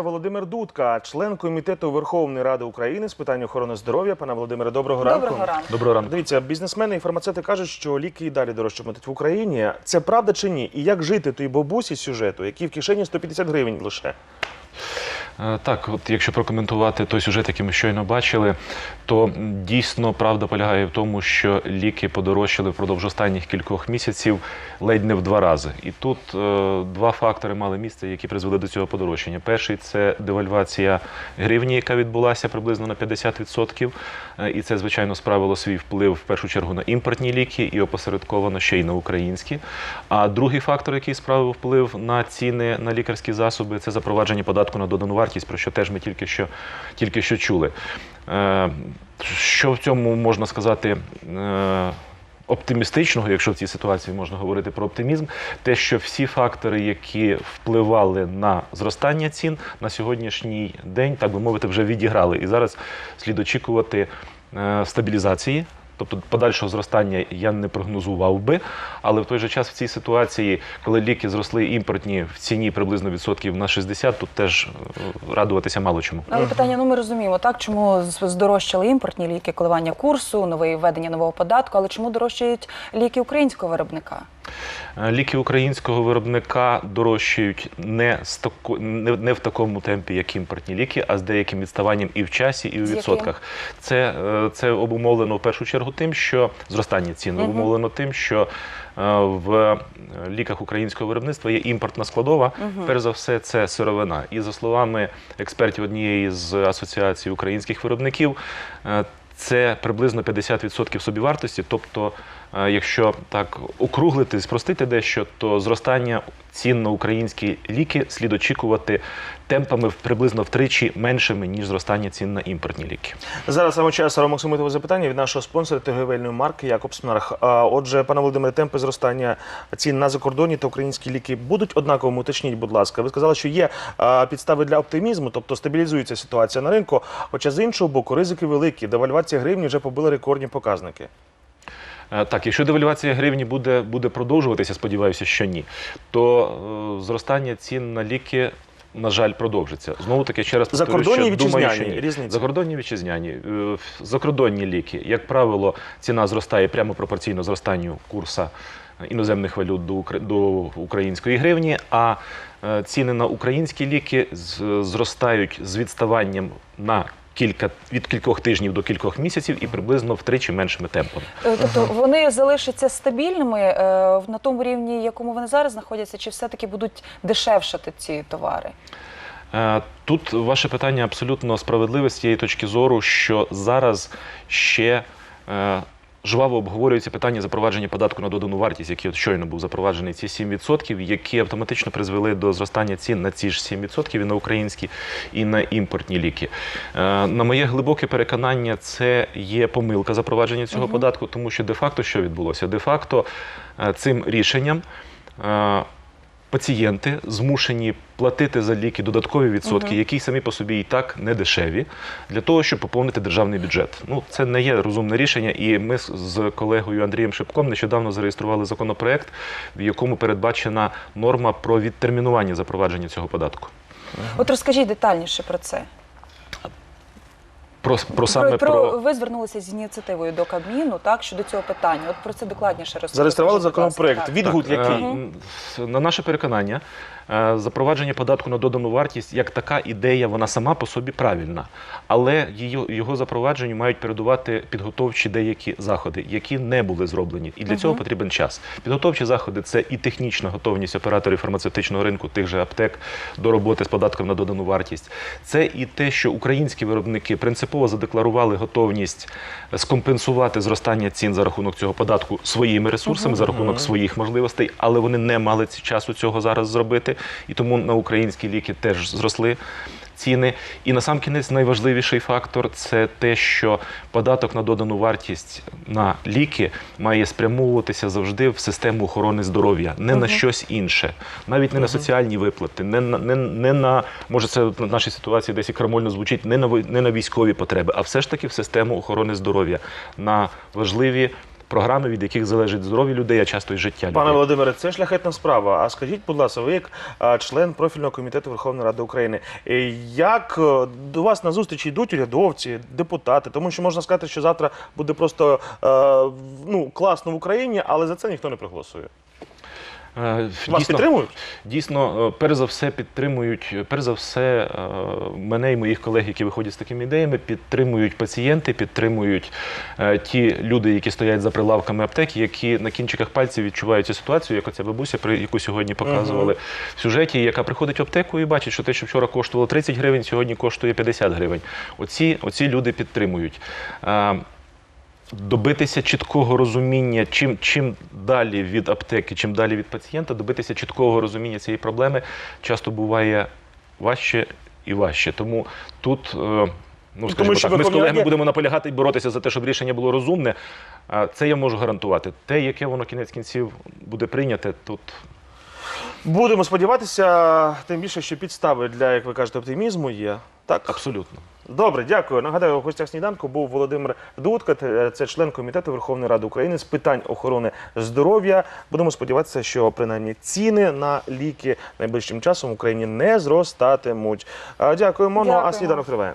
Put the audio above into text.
Володимир Дудка, член комітету Верховної Ради України з питань охорони здоров'я. Пане Володимире, доброго ранку. Доброго ранку. Доброго ранку. Дивіться, бізнесмени і фармацевти кажуть, що ліки і далі дорожчатимуть в Україні. Це правда чи ні? І як жити той бабусі сюжету, який в кишені 150 гривень лише? Е, Так, от якщо прокоментувати той сюжет, який ми щойно бачили, то дійсно правда полягає в тому, що ліки подорожчали впродовж останніх кількох місяців ледь не в два рази. І тут е, два фактори мали місце, які призвели до цього подорожчання. Перший це девальвація гривні, яка відбулася приблизно на 50%. Е, І це, звичайно, справило свій вплив в першу чергу на імпортні ліки і опосередковано ще й на українські. А другий фактор, який справив вплив на ціни на лікарські засоби, це запровадження податку на додану вартість, про що теж ми тільки що, тільки що чули. Е, Що в цьому можна сказати? е, Оптимістичного, якщо в цій ситуації можна говорити про оптимізм, те, що всі фактори, які впливали на зростання цін на сьогоднішній день, так би мовити, вже відіграли. І зараз слід очікувати е, стабілізації. Тобто подальшого зростання я не прогнозував би, але в той же час в цій ситуації, коли ліки зросли імпортні в ціні приблизно відсотків на 60, тут теж е, радуватися мало чому. Але питання, ну ми розуміємо, так чому здорожчали імпортні ліки, коливання курсу, нове введення нового податку, але чому дорожчають ліки українського виробника? Е, Ліки українського виробника дорожчають не, з не, не в такому темпі, як імпортні ліки, а з деяким відставанням і в часі, і яким? відсотках. Це, е, це обумовлено в першу чергу тим, що зростання цін Мгм. обумовлено тим, що е, в ліках українського виробництва є імпортна складова. Перш за все, це сировина. І за словами експертів однієї з асоціацій українських виробників, це приблизно 50% собівартості. Тобто, е, якщо так округлити, спростити дещо, то зростання цін на українські ліки слід очікувати темпами в- приблизно втричі меншими, ніж зростання цін на імпортні ліки. Зараз саме час Ромоксимитове запитання від нашого спонсора торгівельної марки Якобснарх. Отже, пане Володимире, темпи зростання цін на закордонні та українські ліки будуть однаковими? Уточніть, будь ласка. Ви сказали, що є підстави для оптимізму, тобто стабілізується ситуація на ринку. Хоча з іншого боку, ризики великі. Девальвація гривні вже побила рекордні показники. Е, Так, якщо девальвація гривні буде, буде продовжуватися, сподіваюся, що ні, то е, зростання цін на ліки. На жаль, продовжиться. Знову таки, ще раз і що думаю, що ні. Різниця? Закордонні вітчизняні. Е, Закордонні ліки, як правило, ціна зростає прямо пропорційно зростанню курсу іноземних валют до, до української гривні, а е, ціни на українські ліки з- зростають з відставанням на кілька від кількох тижнів до кількох місяців і приблизно втричі меншими темпами. Е, Тобто вони залишаться стабільними е, на тому рівні, якому вони зараз знаходяться, чи все-таки будуть дешевшати ці товари? Е, Тут ваше питання абсолютно справедливе з цієї точки зору, що зараз ще жваво обговорюється питання запровадження податку на додану вартість, який от щойно був запроваджений, ці 7%, які автоматично призвели до зростання цін на ці ж 7% і на українські, і на імпортні ліки. Е, На моє глибоке переконання, це є помилка запровадження цього податку, тому що де-факто що відбулося? Де-факто е, цим рішенням. Пацієнти змушені платити за ліки додаткові відсотки, які самі по собі і так не дешеві, для того, щоб поповнити державний бюджет. Ну це не є розумне рішення. І ми з- з колегою Андрієм Шипком нещодавно зареєстрували законопроект, в якому передбачена норма про відтермінування запровадження цього податку. От розкажіть детальніше про це. Про, про саме про, ви звернулися з ініціативою до Кабміну, так щодо цього питання. От про це докладніше розкажіть. Зареєстрували законопроект. Так. Відгук Так, який? е, м, На наше переконання, е, запровадження податку на додану вартість як така ідея, вона сама по собі правильна, але її, його запровадженню мають передувати підготовчі деякі заходи, які не були зроблені. І для цього потрібен час. Підготовчі заходи це і технічна готовність операторів фармацевтичного ринку, тих же аптек до роботи з податком на додану вартість. Це і те, що українські виробники принципово задекларували готовність скомпенсувати зростання цін за рахунок цього податку своїми ресурсами, за рахунок своїх можливостей, але вони не мали часу цього зараз зробити. І тому на українські ліки теж зросли. Ціни. І на сам кінець найважливіший фактор це те, що податок на додану вартість на ліки має спрямовуватися завжди в систему охорони здоров'я, не на щось інше, навіть не на соціальні виплати, не на не, не на може це в нашій ситуації десь і крамольно звучить, не на не на військові потреби, а все ж таки в систему охорони здоров'я на важливі програми, від яких залежить здоров'я людей, а часто і життя Пане. Володимире, це шляхетна справа. А скажіть, будь ласка, ви як член профільного комітету Верховної Ради України, як е, до вас на зустріч йдуть урядовці, депутати? Тому що можна сказати, що завтра буде просто е, ну класно в Україні, але за це ніхто не проголосує. Е, Вас підтримують? Дійсно, е, перш за все підтримують, перш за все, е, мене і моїх колег, які виходять з такими ідеями, підтримують пацієнти, підтримують ті люди, які стоять за прилавками аптеки, які на кінчиках пальців відчувають цю ситуацію, як оця бабуся, при яку сьогодні показували в сюжеті, яка приходить в аптеку і бачить, що те, що вчора коштувало 30 гривень, сьогодні коштує 50 гривень. Оці, оці люди підтримують. Добитися чіткого розуміння, чим, чим далі від аптеки, чим далі від пацієнта, добитися чіткого розуміння цієї проблеми часто буває важче і важче. Тому тут. е, Ну, скажімо що так, ми з колегами будемо наполягати і боротися за те, щоб рішення було розумне. Це я можу гарантувати. Те, яке воно кінець кінців буде прийняте, тут Будемо сподіватися, тим більше, що підстави для, як ви кажете, оптимізму є. Так, абсолютно. Добре, дякую. Нагадаю, у гостях сніданку був Володимир Дудка, це член комітету Верховної Ради України з питань охорони здоров'я. Будемо сподіватися, що принаймні ціни на ліки найближчим часом в Україні не зростатимуть. А, Дякуємо. Ну а сніданок триває.